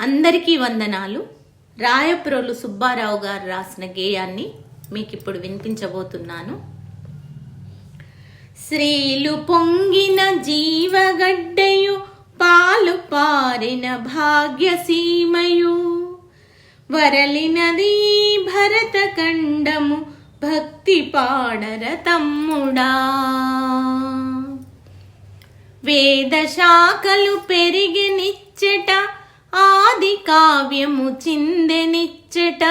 అందరికీ వందనాలు. రాయప్రోలు సుబ్బారావు గారు రాసిన గేయాన్ని మీకు ఇప్పుడు వినిపించబోతున్నాను. శ్రీలు పొంగిన జీవగడ్డయు పాలు పారిన భాగ్యసీమయు. వరలినది భరత ఖండము భక్తి పాడర తమ్ముడా. వేద శాఖలు పెరిగినిచ్చట ఆ కావ్యము చిందెనిచ్చట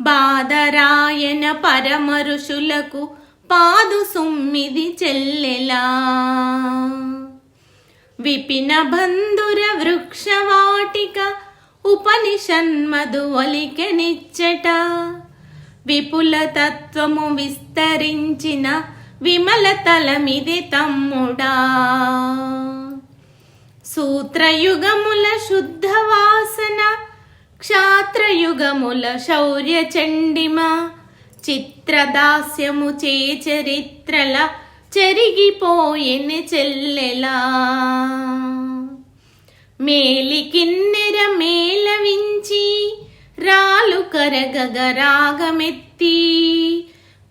బాదరాయన పరమ ఋషులకు పాదు సుమ్మిది చెల్లెలా విపిన బంధుర వృక్షవాటిక ఉపనిషన్మధు ఒలికెనిచ్చట విపుల తత్వము విస్తరించిన విమల తలమిది తమ్ముడా సూత్రయుగముల శుద్ధవా వాసన శౌర్య చండిమ చిత్రదాస్యము చే చరిత్రల చెరిగిపోయిన చెల్లెలా. మేలికిన్నెర మేలవించి రాలు కరగగరాగమెత్తి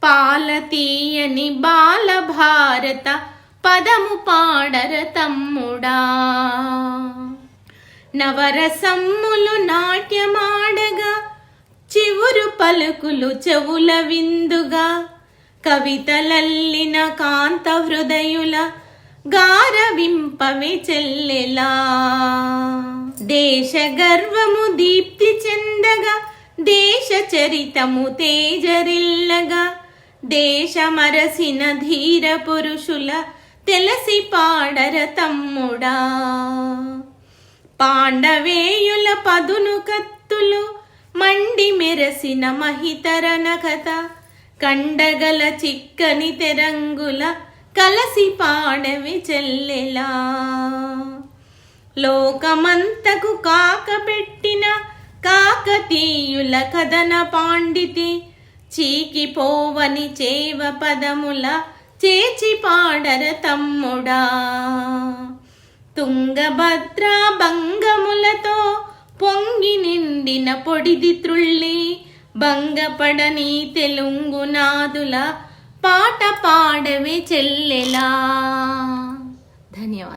పాలతీయని బాలభారత పదము పాడర తమ్ముడా. నవరసమ్ములు నాట్యమా చివురు పలుకులు చెవుల విందుగా కవితలల్లిన కాంత హృదయుల గారవింపవి చెల్లెలా. దేశ గర్వము దీప్తి చెందగా దేశ చరితము తేజరిల్లగా దేశమరసిన ధీర పురుషుల తెలసి పాడర తమ్ముడా. పాండవేయుల పదును కత్తులు మండి మెరసిన మహితరన కథ. కండగల చిక్కని తెరంగుల కలసి పాడవి చెల్లెలా. లోకమంతకు కాకపెట్టిన కాకతీయుల కథన పాండితి. చీకిపోవని చేవ పదముల చేచి పాడర తమ్ముడా. తుంగభద్ర భంగములతో పొంగి నిండిన పొడిది త్రుళ్ళి భంగపడని తెలుంగునాదుల పాట పాడవే చెల్లెలా. ధన్యవాదాలు.